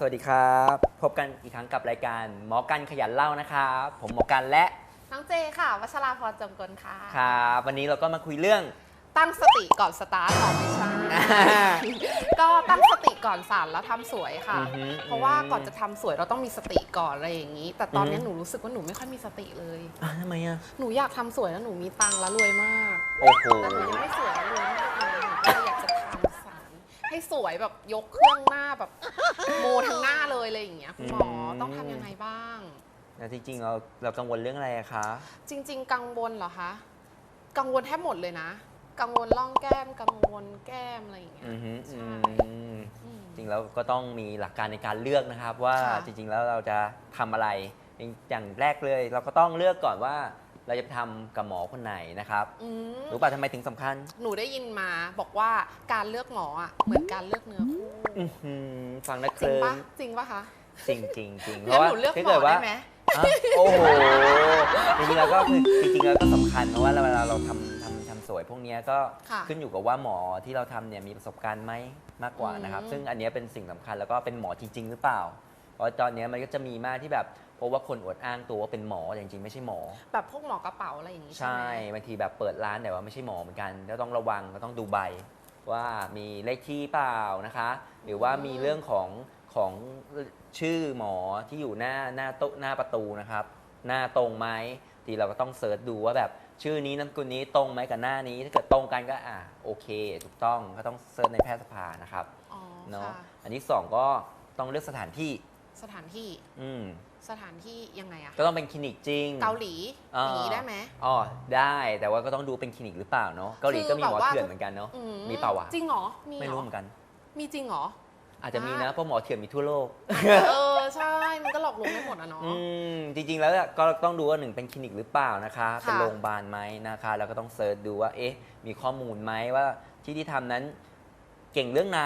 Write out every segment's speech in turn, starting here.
ครับสวัสดีครับ พบกันอีกครั้งกับรายการหมอกันขยันเล่านะครับ ผมหมอกันและน้องเจค่ะวัชราพรจงกลค่ะ ครับวันนี้เราก็มาคุยเรื่อง ตั้งสติก่อนสตาร์ทออกไม่ใช่ ก็ตั้งสติก่อนสารแล้วทำสวยค่ะ อือฮึเพราะว่าก่อนจะทำสวยเราต้องมีสติก่อนอะไรอย่างนี้ แต่ตอนนี้อือฮึหนูรู้สึกว่าหนูไม่ค่อยมีสติเลย อะทำไมอะ หนูอยากทำสวยแล้วหนูมีตังค์แล้วรวยมากโอ้โหแต่หนูยังไม่สวยแล้วรวยมาก ให้สวยแบบยกเครื่องหน้าแบบโมทั้งหน้าเลยอะไรอย่างเงี้ยคุณหมอต้องทำยังไงบ้าง แล้วจริงๆเราเรากังวลเรื่องอะไรอะคะ จริง ๆ กังวลเหรอคะ กังวลแทบหมดเลยนะ กังวลร่องแก้ม กังวลแก้มอะไรอย่างเงี้ย อือฮึใช่ อืมอืม จริงแล้วก็ต้องมีหลักการในการเลือกนะครับ ว่าค่ะ จริงๆแล้วเราจะทำอะไร อย่างแรกเลย เราก็ต้องเลือกก่อนว่า เราจะไปทำกับหมอคนไหนนะครับอืมรู้ป่ะทำไมถึงสำคัญหนูได้ยินมาบอกว่าการเลือกหมออะเหมือนการเลือกเนื้อคู่อื้อหือฟังนะเคจริงลิ้ปะมจริงปะคะจริงจริงจริงเพงั้นราะว่าหนูเลือกถ้าหมเกิอดว่าได้ไหมอะโอ้โหจริงๆแล้วก็คือจริงๆแล้วก็สำคัญเพราะว่าเวลาเราทำทำทำสวยพวกเนี้ยก็ค่ะ ขึ้นอยู่กับว่าหมอที่เราทำเนี่ยมีประสบการณ์ไหมมากกว่านะครับอืมซึ่งอันเนี้ยเป็นสิ่งสำคัญแล้วก็เป็นหมอจริง ๆ หรือเปล่าเพ ราะตอนเนี้ยมันก็จะมีมากที่แบบเพราะว่าคนอวดอ้างตัวว่าเป็นหมอแต่จริงๆไม่ใช่หมอ แบบพวกหมอกระเป๋าอะไรอย่างงี้ใช่ใช่ไหมบางทีแบบเปิดร้านแต่ว่าไม่ใช่หมอเหมือนกันก็ต้องระวังก็ต้องดูใบ ว่ามีเลขที่เปล่านะคะ หรือว่ามีเรื่องของของชื่อหมอที่อยู่หน้าหน้าโต๊ะหน้าประตูนะครับ หน้าตรงไหมทีเราก็ต้องเสิร์ชดูว่าแบบชื่อนี้นามสกุลนี้ตรงไหมกับหน้านี้ถ้าเกิดตรงกันก็อะโอเค ถูกต้องก็ต้องเสิร์ชในแพทยสภานะครับอ๋อเนาะค่ะอันที่สองก็ต้องเลือกสถานที่ สถานที่อืมสถานที่ยังไงอะก็ต้องเป็นคลินิกจริง เกาหลีอ่าอย่างนี้ได้ไหม อ๋อได้แต่ว่าก็ต้องดูเป็นคลินิกหรือเปล่าเนาะเกาหลีก็มีหมอคือแบบว่าเถื่อนเหมือนกันเนาะอืมีเปล่าวะจริงเหรอ มีไม่เหรรู้อเหมือนกัน มีจริงเหรอ อาจจะมีอ่านะเพราะหมอเถื่อนมีทั่วโลก เออ ใช่ มันก็หลอกลวงได้หมดอะเนาะ อืมจริงๆแล้วเนี่ยก็ต้องดูว่าหนึ่งเป็นคลินิกหรือเปล่านะคะค่ะเป็นโรงพยาบาลไหมนะคะ แล้วก็ต้องเซิร์ชดูว่า เอ๊ะ มีข้อมูลไหมว่าที่ที่ทำนั้นเก่งเรื่องไหน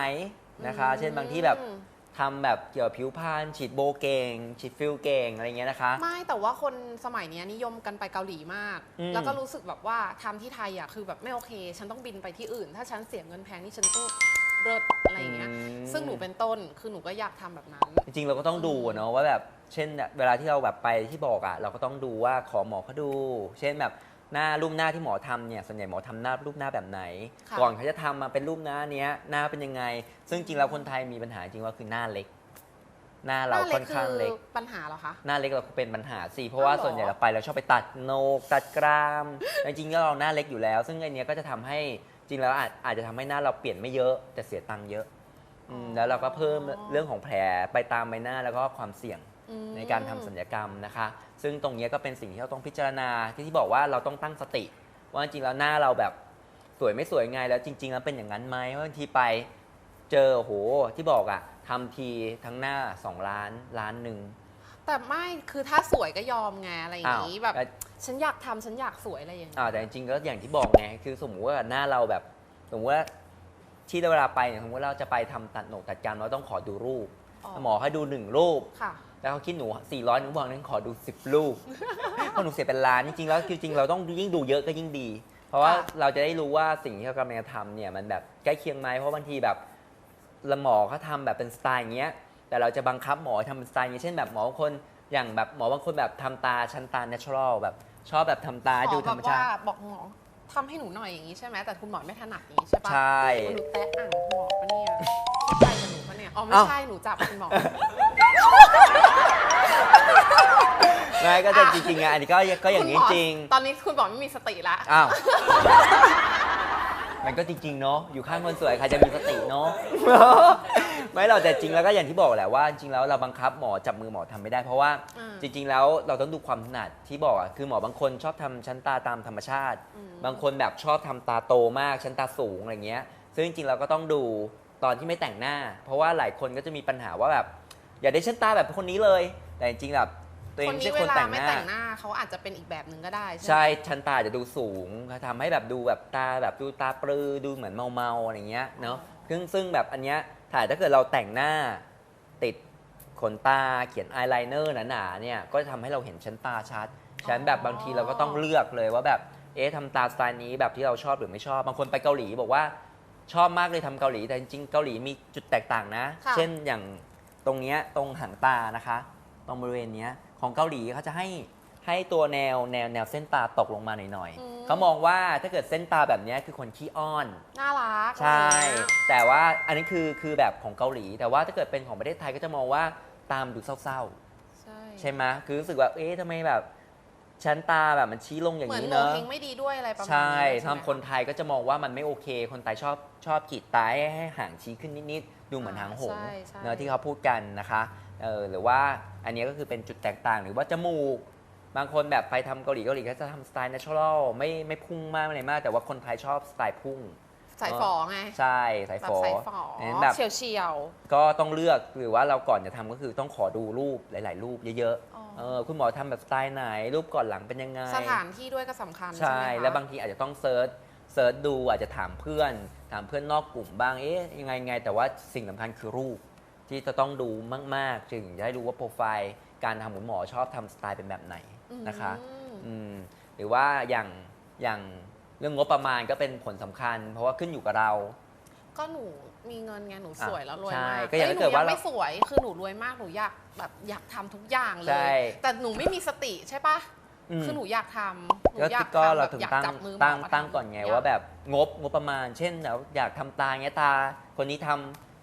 นะคะเช่นบางที่แบบอืม ทำแบบเกี่ยวกับผิวพรรณฉีดโบเก่งฉีดฟิลเก่งอะไรเงี้ยนะคะ ไม่แต่ว่าคนสมัยเนี้ยนิยมกันไปเกาหลีมาก อืม แล้วก็รู้สึกแบบว่าทำที่ไทยอะคือแบบไม่โอเค ฉันต้องบินไปที่อื่น ถ้าฉันเสียเงินแพงนี่ฉันต้องเลิศอะไรอย่างเงี้ยมซึ่งหนูเป็นต้นคือหนูก็อยากทำแบบนั้น จริงๆ เราก็ต้องดูอะเนาะว่าแบบเช่นเวลาที่เราแบบไปที่บอกอะเราก็ต้องดูว่าขอหมอเขาดู เช่นแบบ หน้ารูปหน้าที่หมอทำเนี่ยส่วนใหญ่หมอทำหน้ารูปหน้าแบบไหน ค่ะ ก่อนเขาจะทำมาเป็นรูปหน้าเนี้ยหน้าเป็นยังไง ซึ่งจริงแล้วคนไทยมีปัญหาจริงว่าคือหน้าเล็ก หน้าเราค่อนข้างเล็กปัญหาเหรอคะ หน้าเล็กเราเป็นปัญหาสิเพราะว่าอ้าวเหรอ ส่วนใหญ่เราไปเราชอบไปตัดโหนกตัดกรามแต่จริงๆแล้วเราหน้าเล็กอยู่แล้ว ซึ่งไอเนี้ยก็จะทำให้จริงแล้วอาจอาจจะทำให้หน้าเราเปลี่ยนไม่เยอะแต่เสียตังค์เยอะอืมแล้วเราก็เพิ่มเรื่องของแผลไปตามใบหน้าแล้วก็ความเสี่ยง อืมในการทำสัญญกรรมนะคะ ซึ่งตรงเนี้ยก็เป็นสิ่งที่เราต้องพิจารณาที่ที่บอกว่าเราต้องตั้งสติ ว่าจริงๆแล้วหน้าเราแบบสวยไม่สวยไงแล้วจริง ๆ แล้วเป็นอย่างนั้นไหมว่าบางทีไปเจอโอ้โหที่บอกอะทำทีทั้งหน้า 2 ล้านล้านหนึ่ง แต่ไม่คือถ้าสวยก็ยอมไงอะไรอย่างงี้อ้าวแบบ แต่ ฉันอยากทำฉันอยากสวยอะไรอย่างงี้อ่าแต่จริงๆก็อย่างที่บอกไงคือสมมติว่าหน้าเราแบบ สมมติว่าที่เวลาไปเนี่ยสมมติว่าเราจะไปทำตัดโหนกตัดกรามเราต้องขอดูรูป อ๋อหมอให้ดูหนึ่งรูป ค่ะ แล้วเขาคิดหนู 400 หนูบอกนั้นขอดู 10รูปเพราะหนูเสียเป็นล้านจริงๆแล้วคือจริงๆเราต้องยิ่งดูเยอะก็ยิ่งดี เพราะว่าค่ะเราจะได้รู้ว่าสิ่งที่เรากำลังจะทำเนี่ยมันแบบใกล้เคียงไหมเพราะบางทีแบบละหมอเขาทำแบบเป็นสไตล์อย่างเงี้ย แต่เราจะบังคับหมอให้ทำเป็นสไตล์อย่างเงี้ยเช่นแบบหมอบางคนอย่างแบบหมอบางคนแบบทำตาชั้นตา natural แบบชอบแบบทำตาหมดูอธรแบรมบชาว่าติบอกหมอทำให้หนูหน่อยอย่างงี้ใช่ไหมแต่คุณหมอไม่ถนัดอย่างงี้ใช่ปะใช่หนูแตะอ่างหมอปะเนี่ยใช่กับหนูปะเนี่ยอ๋อไม่เอ้าใช่หนูจับคุณหมอ ไม่ก็จะอะจริงๆอะอันนี้ก็ก็อย่างนี้คุณหมจริงตอนนี้คุณหมอไม่มีสติละ อ้าว มันก็จริงๆเนาะ อยู่ข้างคนสวยใครจะมีสติเนาะ ไม่เราแต่จริงแล้วก็อย่างที่บอกแหละว่า จริงแล้วเราบังคับหมอจับมือหมอทำไม่ได้เพราะว่าอ่าจริง ๆ แล้วเราต้องดูความถนัดที่บอกอะคือหมอบางคนชอบทำชั้นตาตามธรรมชาติ อืม บางคนแบบชอบทำตาโตมากชั้นตาสูงอะไรเงี้ย ซึ่งจริงๆเราก็ต้องดูตอนที่ไม่แต่งหน้า เพราะว่าหลายคนก็จะมีปัญหาว่าแบบ อยากได้ชั้นตาแบบคนนี้เลย แต่จริงๆแบบตัวเอคงนไม่นี้ใช่เวคนลาแต่งไม่หน้า แต่งหน้าเขาอาจจะเป็นอีกแบบหนึ่งก็ได้ใช่ไหม ใช่ชั้นตาจะดูสูงทำให้แบบดูแบบตาแบบดูตาปลือดูเหมือนเมาๆอะไรเงี้ยเนาะซึ่งซึ่งแบบอันเนี้ยถ่ายถ้าเกิดเราแต่งหน้า ติดขนตาเขียนอายไลเนอร์หนาๆเนี่ยก็จะทำให้เราเห็นชั้นตาชัดฉะนั้นแบบบางทีเราก็ต้องเลือกเลยว่าแบบเอ๊ะทำตาสไตล์นี้แบบที่เราชอบหรือไม่ชอบ บางคนไปเกาหลีบอกว่าชอบมากเลยทำเกาหลีแต่จริงๆเกาหลีมีจุดแตกต่างนะ ค่ะ เช่นอย่าง ตรงเนี้ยตรงหางตานะคะ ตรงบริเวณเนี้ยของเกาหลีเขาจะให้ให้ตัวแนวแนวแนวเส้นตาตกลงมาหน่อยอืม ๆเขามองว่าถ้าเกิดเส้นตาแบบเนี้ยคือคนขี้อ้อน น่ารักใช่ อะไรอย่างเงี้ยแต่ว่าอันนี้คือคือแบบของเกาหลี แต่ว่าถ้าเกิดเป็นของประเทศไทยก็จะมองว่าตามดูเศร้าใช่ๆ ใช่ไหมคือรู้สึกว่าเอ๊ะทำไมแบบชั้นตาแบบมันชี้ลงอย่างเหมือนนี้โงเนอะ เฮงไม่ดีด้วยอะไรประมาณใช่นี้ทำคนไทยก็จะมองว่ามันไม่โอเค คนไทยชอบชอบขีดตาให้ให้ห่างชี้ขึ้นนิดๆ ดูเหมือนหางหงส์ใช่ใช่ เนอะที่เขาพูดกันนะคะเออหรือว่าอันนี้ก็คือเป็นจุดแตกต่างหรือว่าจมูก บางคนแบบไปทำเกาหลีเกาหลีก็จะทำสไตล์ natural ไม่ไม่พุ่งมากอะไรมาก แต่ว่าคนไทยชอบสไตล์พุ่ง สายฝอไงใช่สายแบบฝอสายฝองั้นแบบ เฉียวเฉียวก็ต้องเลือกหรือว่าเราก่อนจะทำก็คือต้องขอดูรูปหลาย ๆ รูปเยอะอ๋อ ๆเออคุณหมอทำแบบสไตล์ไหน รูปก่อนหลังเป็นยังไง สถานที่ด้วยก็สำคัญใช่ไหมคะ แล้วบางทีอาจจะต้องเซิร์ช เซิร์ชดูอาจจะถามเพื่อน ถามเพื่อนนอกกลุ่มบ้างเอ๊ะยังไงไงแต่ว่าสิ่งสำคัญคือรูป ที่จะต้องดูมาก ๆ จึงจะได้รู้ว่าโปรไฟล์ การทำคุณหมอชอบทำสไตล์เป็นแบบไหนนะคะอืมอืมหรือว่าอย่างอย่างเรื่องงบประมาณก็เป็นผลสำคัญ เพราะว่าขึ้นอยู่กับเรา ก็หนูมีเงินไงหนูอะสวยแล้วรวยใช่มากก็อย่างอ้ถ้าเกิดว่าหนูยังเราไม่สวยคือหนูรวยมากหนูอยากแบบอยากทำทุกอย่างเลใช่ ย แต่หนูไม่มีสติใช่ปะ อืม คือหนูอยากทำหนูก็อยากก็ทำเราแบบถึงอยากตั้งจับมือหมตั้งมาตั้งทำก่อนไงทุกย่ว่าแบบงบงบประมาณ เช่นเราอยากทำตาเงี้ยตา คนนี้ท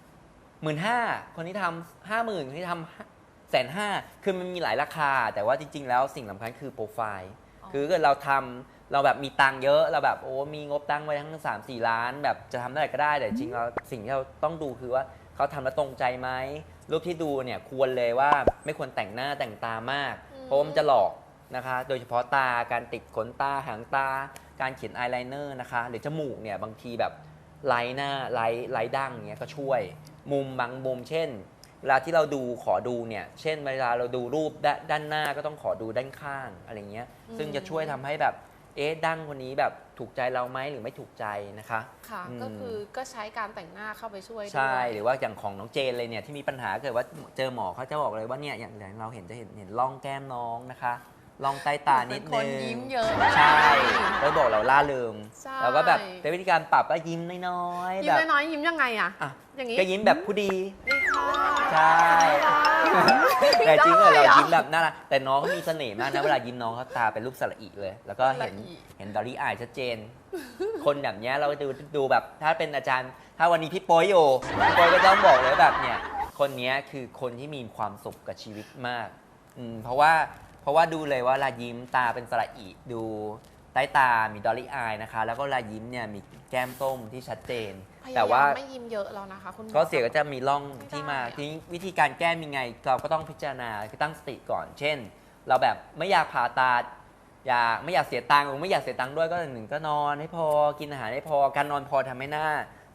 ำหมื่นห้าคนนี้ทำห้าหมื่นคนนี้ทำแสนห้าคือมันมีหลายราคา แต่ว่าจริง ๆ แล้วสิ่งสำคัญคือโปรไฟล์ คือถ้าเกิดเราทำเราแบบมีตังค์เยอะเราแบบโอ้มีงบตั้งไว้ทั้ง3 4ล้าน แบบจะทำได้ก็ได้แต่จริงๆเราสิ่งที่เราต้องดูคือว่าเขาทำแล้วตรงใจไหมรูปที่ดูเนี่ยควรเลยว่าไม่ควรแต่งหน้าแต่งตามาก เพราะว่ามันจะหลอก นะคะ โดยเฉพาะตาการติดขนตาหางตา การเขียนอายไลเนอร์นะคะ หรือจมูกเนี่ยบางทีแบบไลท์หน้าไลท์ไลท์ดั้งเนี้ยก็ช่วย มุมบางมุมเช่น เวลาที่เราดูขอดูเนี่ย เช่น เวลาเราดูรูปดด้านหน้าก็ต้องขอดูด้านข้างอะไรเงี้ย ซึ่งจะช่วยทำให้แบบเอ๊ะดั้งคนนี้แบบถูกใจเราไหมหรือไม่ถูกใจนะคะ ค่ะอืมก็คือก็ใช้การแต่งหน้าเข้าไปช่วยด้วยใช่ หรือว่าอย่างของน้องเจนเลยเนี่ยที่มีปัญหาเกิดว่าเจอหมอเขาจะบอกเลยว่าเนี่ยอย่างอย่างเราเห็นจะเห็นเห็นร่องแก้มน้องนะคะ ร่องใต้ตานิดเป็นึนงคนยิ้มเยอะใช่แล้วบอกเราล่าเริงใช่เราก็แบบเป็นวิธีการปรับก็ยิ้มน้อยๆยิ้แบมบน้อยๆยิ้มยังไงอะอะอย่างนี้ก็ยิ้มแบบผู้ดีดีค่ะใช่แต่จริงเหรอเรายิ้มแบบน่ารักแต่น้องเขามีเสน่ห์มากนะเวลายิ้มน้องเขาตาเป็นรูปสระอีเลย แล้วก็เห็นสระอิเห็นดอลลี่อายชัดเจน คนแบบเนี้ยเราดูดูแบบถ้าเป็นอาจารย์ ถ้าวันนี้พี่โป้ยอยู่พี่โป้ยก็ต้องบอกเลยว่าแบบเนี่ยคนเนี้ยคือคนที่มีความสุขกับชีวิตมากอืมเพราะว่า เพราะว่าดูเลยว่าเวลายิ้มตาเป็นสระอีดูใต้ตา มีดอลลี่อายนะคะ แล้วก็เวลายิ้มเนี่ยมีแก้มต้มที่ชัดเจนพยายามแต่ว่าไม่ยิ้มเยอะแล้วนะคะคุณหมอข้อเสียก็จะมีร่องไม่ได้ที่มาอะทีนี้วิธีการแก้มีไง เราก็ต้องพิจารณาคือตั้งสติก่อน เช่น เราแบบไม่อยากผ่าตัดอยากไม่อยากเสียตังค์หรือไม่อยากเสียตังค์ด้วยก็หนึ่งก็นอนให้พอกินอาหารให้พอการนอนพอทำให้หน้า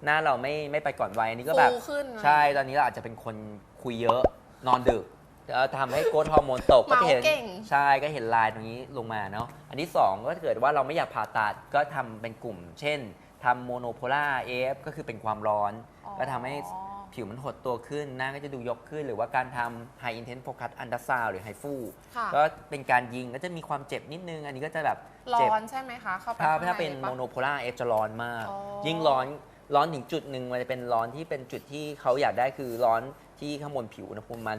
หน้าเราไม่ไม่ไปก่อนวัยอันนี้ก็แบบฟูขึ้นใช่ตอนนี้เราอาจจะเป็นคนคุยเยอะนอนดึก แล้วทำให้โกรทฮอร์โมนตกก็เมาจะเห็นเก่ง ใช่ก็เห็นลายตรงนี้ลงมาเนาะอันที่สองก็ถ้าเกิดว่าเราไม่อยากผ่าตัดก็ทำเป็นกลุ่ม เช่นทำโมโนโพล่าเอฟก็คือเป็นความร้อนก็ทำให้อ๋อผิวมันหดตัวขึ้น หน้าก็จะดูยกขึ้น หรือว่าการทำ High Intense Focus Ultrasound หรือ HIFU ค่ะ ก็เป็นการยิงก็จะมีความเจ็บนิดนึง อันนี้ก็จะแบบร้เจ็บ อนใช่ไหมคะเข้าไปถ้าข้งถ้าเป็นลยโมปะโนโพล่าเอฟจะร้อนมาก อ๋อยิ่งร้อนร้อนถึงจุดหนึ่งมันจะเป็นร้อนที่เป็นจุดที่เขาอยากได้คือร้อน ที่ข้างบนผิวอุณหภูมิประมาณ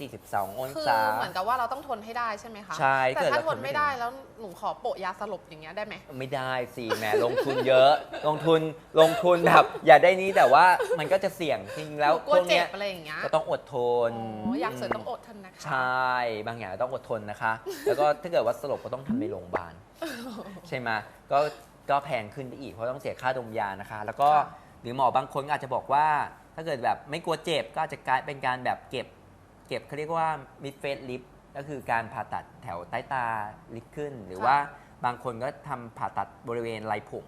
40-42 องคือศา เหมือนกับว่าเราต้องทนให้ได้ใช่ไหมคะใช่แต่เกิดถ้าเราททนนไม่ไม่ได้แล้วหนูขอโปะยาสลบอย่างเงี้ยได้ไหม ไม่ได้สิแหมลงทุนเยอะ ลงทุนลงทุนแบบอย่าได้นี้แต่ว่ามันก็จะเสี่ยงจริงๆแล้วกลัวพวกเจ็เนี้บยอะไรอย่างเงี้ย ก็ต้องอดทนอ๋ออยากสวยต้องอดทนนะคะ ใช่บางอย่างต้องอดทนนะคะ แล้วก็ถ้าเกิดว่าสลบก็ต้องทำในโรงพยาบาล ใช่ไหมก็ก็แพงขึ้นไปอีกเพราะต้องเสียค่าดมยานะคะ แล้วก็ค่ะ หรือหมอบางคนก็อาจจะบอกว่า ถ้าเกิดแบบไม่กลัวเจ็บก็อาจจะกลายเป็นการแบบเก็บ เก็บเขาเรียกว่า mid face lip ก็คือการผ่าตัดแถวใต้ตาลิฟขึ้น หรือว่าบางคนก็ทำผ่าตัดบริเวณไหล่ผม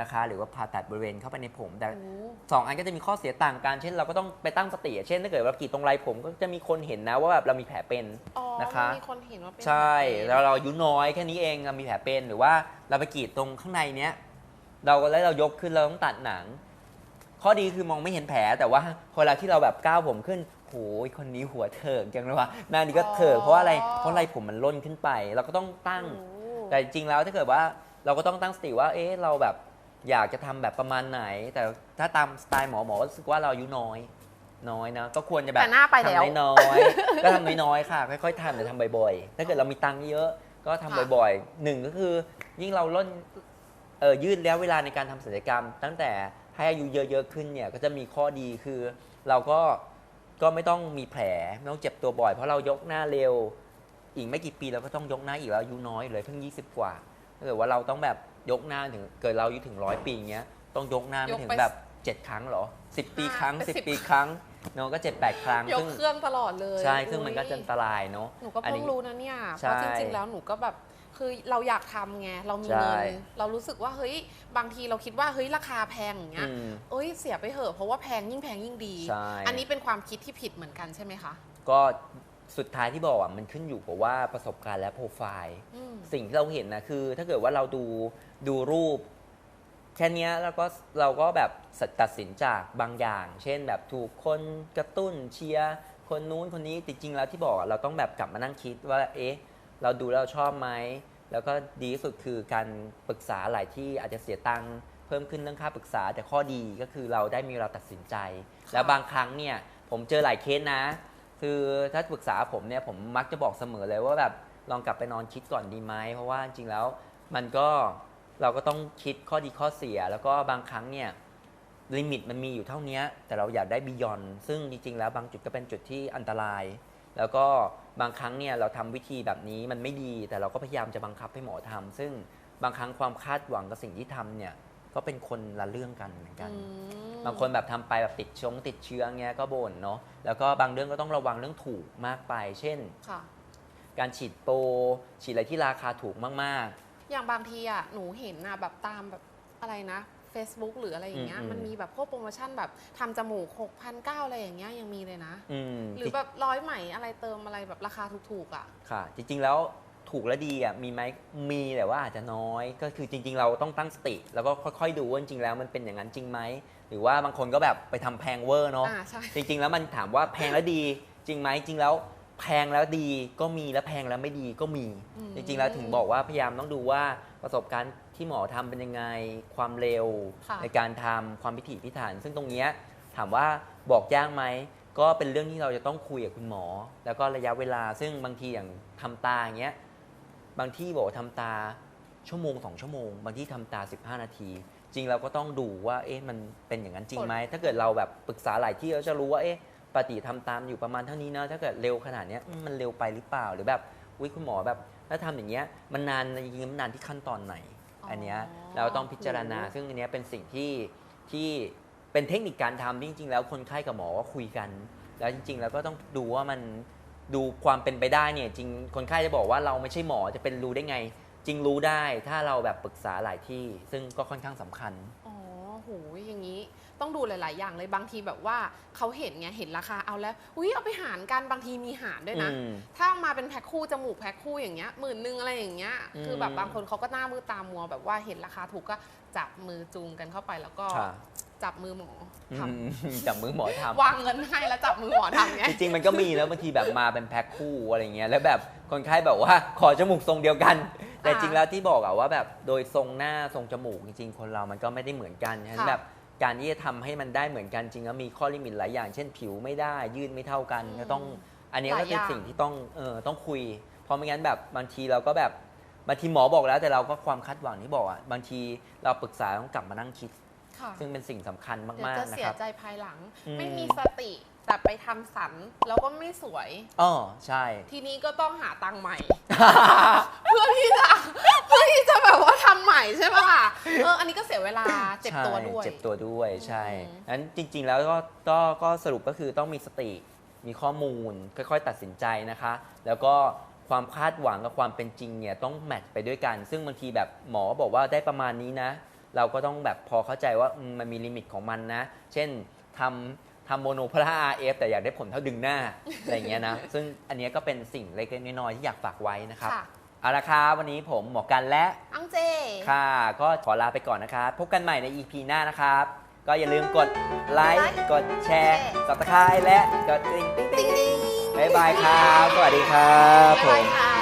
นะคะ หรือว่าผ่าตัดบริเวณเข้าไปในผมแต่โอ้สองอันก็จะมีข้อเสียต่างกัน เช่นเราก็ต้องไปตั้งสติอะเช่นถ้าเกิดว่ากรีดตรงไรผมก็จะมีคนเห็นนะว่าแบบเรามีแผลเป็นอ๋อนะคะมันมีคนเห็นว่าเป็นใช่แบบนี้แล้วเราอายุน้อยแค่นี้เองเรามีแผลเป็นหรือว่าเราไปกรีดตรงข้างในเนี้ยเราก็แล้วเรายกขึ้นเราต้องตัดหนัง ข้อดีคือมองไม่เห็นแผลแต่ว่าพอเวลาที่เราแบบก้าวผมขึ้นโหยคนนี้หัวเถิกจังเลยว่ะหน้านี้ก็เถิกเพราะว่าอะไรเพราะไรผมมันล่นขึ้นไป เราก็ต้องตั้งโอ้แต่จริงๆแล้วถ้าเกิดว่าเราก็ต้องตั้งสติว่า เอ๊ะเราแบบอยากจะทำแบบประมาณไหน แต่ถ้าตามสไตล์หมอหมอก็รู้สึกว่าเราอายุน้อยน้อยนะก็ควรจะแบบแต่หน้าไปแล้วทำน้อยๆก็ทำน้อยๆค่ะ ค่อยๆทำแต่ทำบ่อยๆ ถ้าเกิดเรามีตังค์เยอะก็ทำค่ะบ่อยๆหนึ่งก็คือ ยิ่งเราล่นเออยืดระยะเวลาในการทำศัลยกรรม ตั้งแต่ ให้อายุเยอะๆขึ้นเนี่ยก็จะมีข้อดีคือ เราก็ก็ไม่ต้องมีแผลไม่ต้องเจ็บตัวบ่อย เพราะเรายกหน้าเร็ว อีกไม่กี่ปีเราก็ต้องยกหน้าอีกแล้วอายุน้อยอยู่เลยเพิ่ง 20 กว่าถ้าเกิดว่าเราต้องแบบยกหน้าถึงเกิดเราอายุถึงร้อยปีอย่างเงี้ยต้องยกหน้ายไม่กถึงไปแบบ 7 ครั้งเหรอ 10 ปีครั้งห้า10 ปีครั้งเนาะก็7-8ครั้งยกซึ่งเครื่องตลอดเลย ใช่ซึ่งมันก็จะอุ๊ยอันตรายเนาะหนูก็อันเพิ่นี้งรู้นะเนี่ยเพใช่ราะจริงๆแล้วหนูก็แบบ คือเราอยากทำไงเรามีใช่เงินเรารู้สึกว่าเฮ้ยบางทีเราคิดว่าเฮ้ยราคาแพงอย่างเงี้ยอืมเอ้ยเสียไปเหอะเพราะว่าแพงยิ่งแพงยิ่งดี ใช่ อันนี้เป็นความคิดที่ผิดเหมือนกันใช่ไหมคะก็สุดท้ายที่บอกอะมันขึ้นอยู่กับว่าประสบการณ์และโปรไฟล์ อืม สิ่งที่เราเห็นนะคือ ถ้าเกิดว่าเราดูดูรูป แค่เนี้ยแล้วก็เราก็แบบตัดสินจากบางอย่าง เช่นแบบถูกคนกระตุ้นเชียร์คนนู้นคนนี้จริงๆแล้วที่บอกอะเราต้องแบบกลับมานั่งคิดว่าเอ๊ะ เราดูแล้วเราชอบไหมแล้วก็ดีที่สุดคือการปรึกษาหลายที่อาจจะเสียตังค์เพิ่มขึ้นเรื่องค่าปรึกษา แต่ข้อดีก็คือเราได้มีเวลาตัดสินใจค่ะแล้วบางครั้งเนี่ยผมเจอหลายเคสนะ คือถ้าปรึกษาผมเนี่ยผมมักจะบอกเสมอเลยว่าแบบลองกลับไปนอนคิดก่อนดีไหมเพราะว่าจริงๆแล้วมันก็เราก็ต้องคิดข้อดีข้อเสีย แล้วก็บางครั้งเนี่ยลิมิตมันมีอยู่เท่านี้แต่เราอยากได้บียอนซึ่งจริงๆแล้วบางจุดก็เป็นจุดที่อันตราย แล้วก็บางครั้งเนี่ยเราทำวิธีแบบนี้มันไม่ดี แต่เราก็พยายามจะบังคับให้หมอทำซึ่งบางครั้งความคาดหวังกับสิ่งที่ทำเนี่ยก็เป็นคนละเรื่องกันเหมือนกันอืมบางคนแบบทำไปแบบติดชงติดเชื้อเงี้ยก็บ่นเนาะแล้วก็บางเรื่องก็ต้องระวังเรื่องถูกมากไป เช่นค่ะการฉีดโปรฉีดอะไรที่ราคาถูกมากอย่างบางทีอะหนูเห็นอะแบบตามแบบอะไรนะ Facebook หรืออะไรอย่างเงี้ยอืมมันมีแบบพวกโปรโมชั่นแบบทำจมูก6 0 0อะไรอย่างเงี้ยยังมีเลยนะๆอืมหรือแบบร้อยไหมอะไรเติมอะไรแบบราคาถูกๆอะ ค่ะ จริง ๆ แล้วถูกและดีอะมีไหมมีแต่ว่าอาจจะน้อย ก็คือจริง ๆ เราต้องตั้งสติ แล้วก็ค่อยๆ ดูว่าจริงๆแล้วมันเป็นอย่างนั้นจริงไหมหรือว่าบางคนก็แบบไปทำแพงเวอร์เนาะ อ่าใช่ จริงๆ แล้วมันถามว่าแพงแล้วดี จริงไหมจริงแล้วแพงแล้วดีก็มีและแพงแล้วไม่ดีก็มี อืม จริงๆ แล้วถึงบอกว่าพยายามต้องดูว่าประสบการณ์ ที่หมอทำเป็นยังไง ความเร็วค่ะในการทำความพิถีพิถัน ซึ่งตรงเนี้ยถามว่าบอกยากไหมก็เป็นเรื่องที่เราจะต้องคุยกับคุณหมอ แล้วก็ระยะเวลา ซึ่งบางทีอย่างทำตาอย่างเงี้ยบางที่บอกว่าทำตาชั่วโมงสองชั่วโมง บางที่ทำตา 15 นาที จริงเราก็ต้องดูว่าเอ๊ะมันเป็นอย่างนั้นจริงไหมถ้าเกิดเราแบบปรึกษาหลายที่เราจะรู้ว่าเอ๊ะปกติทำตามอยู่ประมาณเท่านี้นะถ้าเกิดเร็วขนาดเนี้ยอืมมันเร็วไปหรือเปล่าหรือแบบอุ้ยคุณหมอแบบถ้าทำอย่างเงี้ยมันนานจริงๆมันนานที่ขั้นตอนไหน อ๋ออัอันเนี้ยเราต้องพิจารณาโอ้ซึ่งอันเนี้ยเป็นสิ่งที่ที่เป็นเทคนิคการทำที่จริง ๆ แล้วคนไข้กับหมอก็คุยกัน แล้วจริง ๆ แล้วก็ต้องดูว่ามันดูความเป็นไปได้เนี่ยจริงคนไข้จะบอกว่าเราไม่ใช่หมอจะเป็นรู้ได้ไง จริงรู้ได้ถ้าเราแบบปรึกษาหลายที่ ซึ่งก็ค่อนข้างสำคัญ อ๋อโหอย่างนี้ ต้องดูหลาย ๆ อย่างเลยบางทีแบบว่าเขาเห็นไงเห็นราคาเอาแล้วอุ้ยเอาไปหารกันบางทีมีหารด้วยนะ อืมถ้ามาเป็นแพ็คคู่จมูกแพ็คคู่อย่างเงี้ยหมื่นนึงอะไรอย่างเงี้ยอืม คือแบบบางคนเขาก็หน้ามือตามัว แบบว่าเห็นราคาถูกก็จับมือจูงกันเข้าไปแล้วก็ค่ะจับมือหมอทอืมจับมือหมอทำำวางเงินให้แล้วจับมือหมอทำไง จริงๆมันก็มีแล้วบางทีแบบมาเป็นแพ็คคู่อะไรเงี้ยแล้วแบบคนไข้แบบว่า ขอจมูกทรงเดียวกัน แต่จริงแล้วที่บอกอะว่าแบบโดยทรงหน้าทรงจมูกจริงๆ คนเรามันก็ไม่ได้เหมือนกันฉะนั้นค่ะแบบ การที่จะทำให้มันได้เหมือนกันจริงแล้วมีข้อลิมิตหลายอย่าง เช่นผิวไม่ได้ยืดไม่เท่ากันอืมก็ต้อง อันนี้หลาก็ยเป็นอย่าง สิ่งที่ต้องเออต้องคุย เพราะไม่งั้นแบบบางทีเราก็แบบบางทีหมอบอกแล้วแต่เราก็ความคาดหวังที่บอกอะบางทีเราปรึกษาต้องกลับมานั่งคิด ค่ะซึ่งเป็นสิ่งสำคัญเดี๋ยวมากจะๆนะเสีคยรับ ใจภายหลัง อืม ไม่มีสติ แต่ไปทำสันแล้วก็ไม่สวย อ๋อใช่ ทีนี้ก็ต้องหาตังค์ใหม่ เพื่อที่จะเพื่อที่จะแบบว่าทำใหม่ใช่ปะล่ะเอออันนี้ก็เสียเวลาเจ็บตัวด้วย ใช่เจ็บตัวด้วยใช่อืม นั้นจริง ๆ แล้วก็ก็ก็สรุปก็คือต้องมีสติ มีข้อมูล ค่อยๆ ตัดสินใจนะคะ แล้วก็ความคาดหวังกับความเป็นจริงเนี่ยต้องแมทช์ไปด้วยกัน ซึ่งบางทีแบบหมอบอกว่าได้ประมาณนี้นะ เราก็ต้องแบบพอเข้าใจว่าอืมมันมีลิมิตของมันนะ เช่นทำ ทำโมโนพลา RF แต่อยากได้ผลเท่าดึงหน้า อะไรอย่างเงี้ยนะ ซึ่งอันเนี้ยก็เป็นสิ่งเล็กๆน้อยๆที่อยากฝากไว้นะครับค่ะ เอาละครับวันนี้ผมหมอกันและ อังเจ ค่ะ ก็ขอลาไปก่อนนะครับ พบกันใหม่ใน EP หน้านะครับ ก็อย่าลืมกดไลค์ กดแชร์ subscribe และกดกริ่งติ๊งติ๊งบ๊ายบายครับ สวัสดีครับบ๊ายบายผมค่ะ